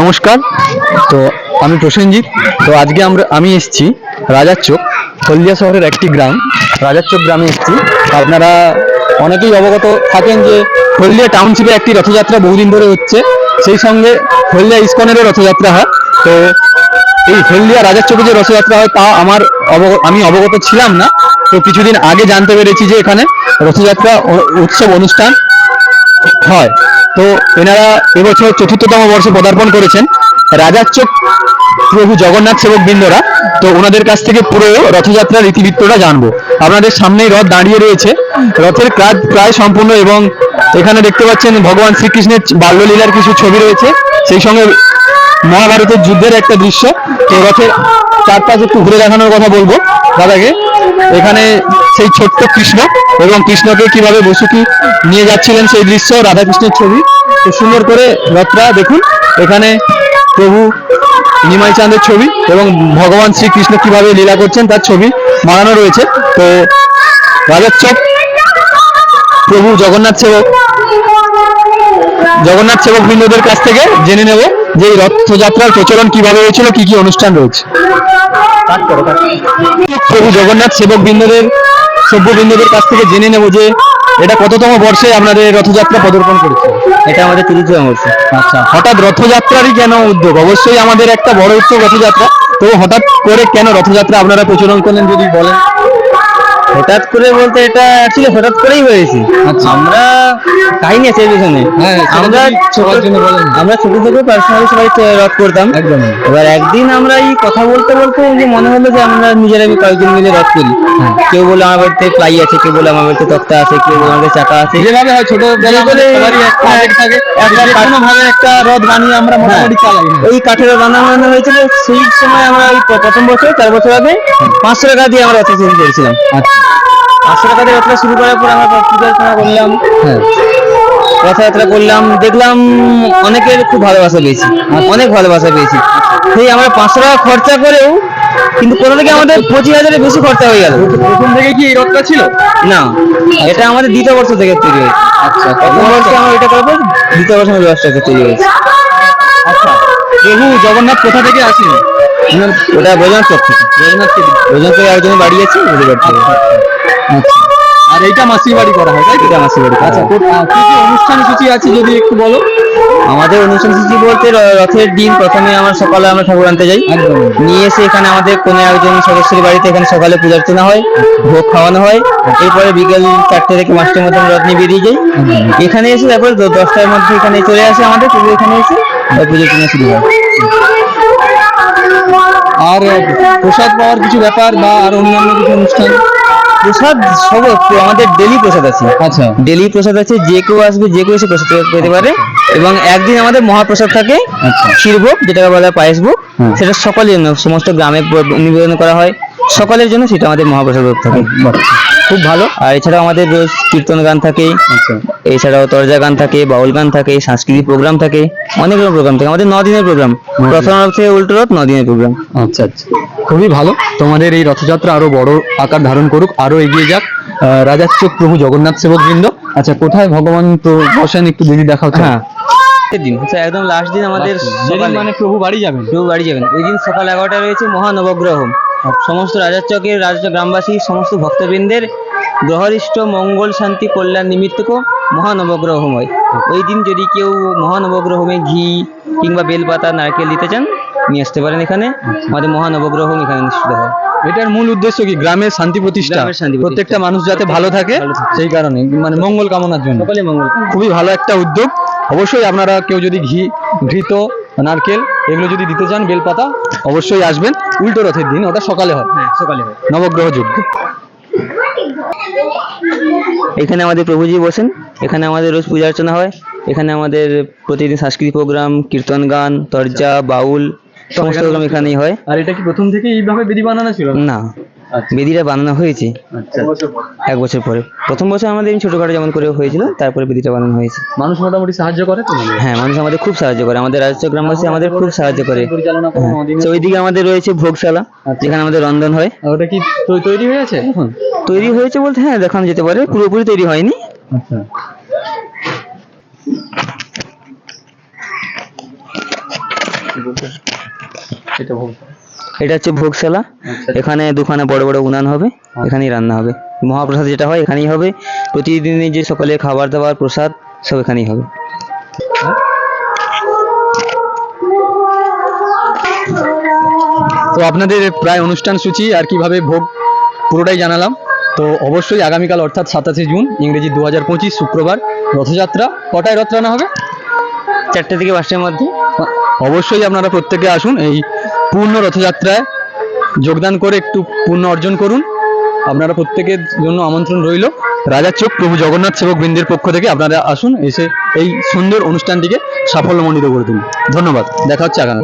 নমস্কার। তো আমি প্রসেনজিৎ। তো আজকে আমরা আমি এসেছি রাজার চোখ হলদিয়া শহরের একটি গ্রাম। রাজার চোখ গ্রামে এসেছি। আপনারা অনেকেই অবগত থাকেন যে হলদিয়া টাউনশিপে একটি রথযাত্রা বহুদিন ধরে হচ্ছে। সেই সঙ্গে হলদিয়া ইস্কনেরও রথযাত্রা হয়। তো এই হলদিয়া রাজার চোখে যে রথযাত্রা হয় তা আমার আমি অবগত ছিলাম না। তো কিছুদিন আগে জানতে পেরেছি যে এখানে রথযাত্রা উৎসব অনুষ্ঠান হয়। তো এনারা এবছর চতুর্থতম বর্ষে পদার্পণ করেছেন রাজার চোখ প্রভু জগন্নাথ সেবক বৃন্দরা। তো ওনাদের কাছ থেকে পুরো রথযাত্রার ইতিবৃত্তটা জানব। আপনাদের সামনেই রথ দাঁড়িয়ে রয়েছে। রথের কাজ প্রায় সম্পূর্ণ এবং এখানে দেখতে পাচ্ছেন ভগবান শ্রীকৃষ্ণের বাল্যলীলার কিছু ছবি রয়েছে। সেই সঙ্গে মহাভারতের যুদ্ধের একটা দৃশ্য। তো রথের চারপাশ একটু ঘুরে দেখানোর কথা বলব। দাদাকে এখানে সেই ছোট্ট কৃষ্ণ এবং কৃষ্ণকে কীভাবে বসুকি নিয়ে যাচ্ছিলেন সেই দৃশ্য, রাধাকৃষ্ণের ছবি। সুন্দর করে রথটা দেখুন। এখানে প্রভু নিমাই চাঁদের ছবি এবং ভগবান শ্রীকৃষ্ণ কীভাবে লীলা করছেন তার ছবি মারানো রয়েছে। তো চক প্রভু জগন্নাথ সেবক জগন্নাথ সেবক বৃন্দদের কাছ থেকে জেনে নেব যে রথযাত্রার প্রচলন কীভাবে হয়েছিল, কি কি অনুষ্ঠান রয়েছে। প্রভু জগন্নাথ সেবক বৃন্দদের সভ্য বৃন্দদের কাছ থেকে জেনে নেব যে এটা কততম বর্ষে আপনাদের রথযাত্রা প্রদর্পণ করেছে। এটা আমাদের চতুর্থতম বর্ষ। আচ্ছা হঠাৎ রথযাত্রারই কেন উদ্যোগ? অবশ্যই আমাদের একটা বড় উৎসব রথযাত্রা। তো হঠাৎ করে কেন রথযাত্রা? আপনারা প্রচলন করলেন যদি বলেন। হঠাৎ করে বলতে এটা অ্যাকচুয়ালি হঠাৎ করেই হয়েছে। আচ্ছা। আমরা কাহিনী আছে পিছনে হ্যাঁ, আমরা। আমরা ছোট থেকে পার্সোনালি সবাই রথ করতাম। একদম। এবার একদিন আমরা এই কথা বলতে বলতে যে মনে হলো যে আমরা নিজেরা কয়েকজন মিলে রথ করি। হ্যাঁ। কেউ বলে আমার বাড়িতে প্লাই আছে কেউ বলে আমার বাড়িতে তক্তা আছে কেউ বলে আমাদের চাকা আছে। যেভাবে হয় ছোট বেলা করে সবারই একটা থাকে। একটা যে ভাবে একটা রথ বানিয়ে আমরা মোটামুটি চালাই ওই কাঠের রান্না বানানো হয়েছিল। সেই সময় আমরা ওই প্রথম বছর চার বছর আগে পাঁচশো টাকা দিয়ে আমরা রথ করেছিলাম। আচ্ছা। পাঁচশো টাকা দিয়ে রথটা শুরু করার পর আমরা পূজা অর্চনা করলাম। হ্যাঁ। রথযাত্রা করলাম। দেখলাম অনেকের খুব ভালোবাসা পেয়েছি। অনেক ভালোবাসা পেয়েছি। সেই আমরা পাঁচশো টাকা খরচা করেও কিন্তু কোথা থেকে আমাদের পঁচিশ হাজারের বেশি খরচা হয়ে গেল। প্রথম থেকে কি এই রথটা ছিল? না। এটা আমাদের দ্বিতীয় বর্ষ থেকে তৈরি হয়েছে। আচ্ছা। প্রথম বর্ষে আমরা এটা করার পর দ্বিতীয় বর্ষে আমাদের ব্যবসা তৈরি হয়েছে। আচ্ছা। প্রভু জগন্নাথ কোথা থেকে আসেন? ওটা বোঝানোর চোখ থেকে। বোঝানোর চোখে একজনের বাড়ি আছে ওদের বাড়ি আচ্ছা। আর এইটা মাসির বাড়ি করা হয় তাই এটা মাসির বাড়ি আচ্ছা। কি কি অনুষ্ঠান সূচি আছে যদি একটু বলো? আমাদের অনুষ্ঠান সূচি বলতে রথের দিন প্রথমে আমরা সকালে আমরা ঠাকুর আনতে যাই। নিয়ে এসে এখানে আমাদের কোনো একজন সদস্যের বাড়িতে এখানে সকালে পূজা অর্চনা হয় ভোগ খাওয়ানো হয়। এরপরে বিকেল চারটে থেকে পাঁচটার মধ্যে আমরা রথ নিয়ে বেরিয়ে যাই। এখানে এসে তারপর দশটার মধ্যে এখানে চলে আসে আমাদের পুজো এখানে এসে পুজো অর্চনা শুরু হয়। আর প্রসাদ পাওয়ার কিছু ব্যাপার বা আর অন্যান্য কিছু অনুষ্ঠান? প্রসাদ সব আমাদের ডেলি প্রসাদ আছে। আচ্ছা। ডেলি প্রসাদ আছে যে কেউ আসবে যে কেউ এসে প্রসাদ পেতে পারে। এবং একদিন আমাদের মহাপ্রসাদ থাকে শিরভোগ ক্ষীরভোগ যেটাকে বলা হয় পায়েস ভোগ। সেটা সকলের জন্য সমস্ত গ্রামে নিবেদন করা হয়। সকলের জন্য সেটা আমাদের মহাপ্রসাদ ভোগ থাকে। বাহ, খুব ভালো। আর এছাড়াও আমাদের রোজ কীর্তন গান থাকে আচ্ছা। এছাড়াও তরজা গান থাকে বাউল গান থাকে সাংস্কৃতিক প্রোগ্রাম থাকে অনেক রকম প্রোগ্রাম থাকে। আমাদের ন দিনের প্রোগ্রাম প্রথম রথ থেকে উল্টো রথ ন দিনের প্রোগ্রাম আচ্ছা আচ্ছা। খুবই ভালো। তোমাদের এই রথযাত্রা আরও বড় আকার ধারণ করুক আরও এগিয়ে যাক। চোখ প্রভু জগন্নাথ সেবক বৃন্দ আচ্ছা কোথায় ভগবান বসেন একটু দিদি দেখাও। হ্যাঁ। দিন আচ্ছা একদম লাস্ট দিন আমাদের মানে প্রভু বাড়ি যাবেন। কেউ বাড়ি যাবেন। ওই দিন সকাল এগারোটায় রয়েছে মহানবগ্রহ। সমস্ত রাজার চকের রাজ্য গ্রামবাসী সমস্ত ভক্তবৃন্দের গ্রহরিষ্ট মঙ্গল শান্তি কল্যাণ নিমিত্তক মহানবগ্রহ হয় ওই দিন যদি কেউ মহানবগ্রহমে ঘি কিংবা বেলপাতা নারকেল দিতে চান নিয়ে আসতে পারেন এখানে। আমাদের মহানবগ্রহম এখানে অনুষ্ঠিত হয়। এটার মূল উদ্দেশ্য কি? গ্রামের শান্তি প্রতিষ্ঠা। প্রত্যেকটা মানুষ যাতে ভালো থাকে সেই কারণে মানে মঙ্গল কামনার জন্য। মঙ্গল খুবই ভালো একটা উদ্যোগ। অবশ্যই আপনারা কেউ যদি ঘি ঘৃত নারকেল এগুলো যদি দিতে চান বেলপাতা অবশ্যই আসবেন। উল্টো রথের দিন ওটা সকালে হয়। হ্যাঁ সকালে হয়। নবগ্রহ যজ্ঞ। এখানে আমাদের প্রভুজি বসেন এখানে আমাদের রোজ পূজা অর্চনা হয় এখানে আমাদের প্রতিদিন সাংস্কৃতিক প্রোগ্রাম কীর্তন গান তরজা বাউল সমস্ত প্রোগ্রাম এখানেই হয়। আর এটা কি প্রথম থেকে এইভাবে বিধি বানানো ছিল? না। বেদিটা বানানো হয়েছে। আচ্ছা। এক বছর পরে। প্রথম বছর আমাদের এমনি ছোটখাটো যেমন করে হয়েছিল তারপরে বেদিটা বানানো হয়েছে। মানুষ মোটামুটি সাহায্য করে হ্যাঁ মানুষ আমাদের খুব সাহায্য করে। আমাদের রাজ্য গ্রামবাসী আমাদের খুব সাহায্য করে। হ্যাঁ। তো ওইদিকে আমাদের রয়েছে ভোগশালা যেখানে আমাদের রন্ধন হয়। ওটা কি তৈরি হয়েছে তৈরি হয়েছে বলতে হ্যাঁ দেখানো যেতে পারে। পুরোপুরি তৈরি হয়নি। আচ্ছা। এটা ভোগ এটা হচ্ছে ভোগশালা। আচ্ছা এখানে দুখানে বড় বড় উনান হবে এখানেই রান্না হবে। মহাপ্রসাদ যেটা হয় এখানেই হবে। প্রতিদিনই যে সকালে খাবার দাবার প্রসাদ সব এখানেই হবে। তো আপনাদের প্রায় অনুষ্ঠান সূচি আর কীভাবে ভোগ পুরোটাই জানালাম। তো অবশ্যই আগামীকাল অর্থাৎ সাতাশে জুন ইংরেজি দু হাজার পঁচিশ শুক্রবার রথযাত্রা। কটায় রথ রান্না হবে? চারটে থেকে পাঁচটার মধ্যে। অবশ্যই আপনারা প্রত্যেকে আসুন এই পূর্ণ রথযাত্রায় যোগদান করে একটু পূর্ণ অর্জন করুন। আপনারা প্রত্যেকের জন্য আমন্ত্রণ রইল। রাজা চোখ প্রভু জগন্নাথ সেবক বৃন্দের পক্ষ থেকে আপনারা আসুন, এসে এই সুন্দর অনুষ্ঠানটিকে সাফল্যমণ্ডিত করে তুলুন। ধন্যবাদ। দেখা হচ্ছে আগামী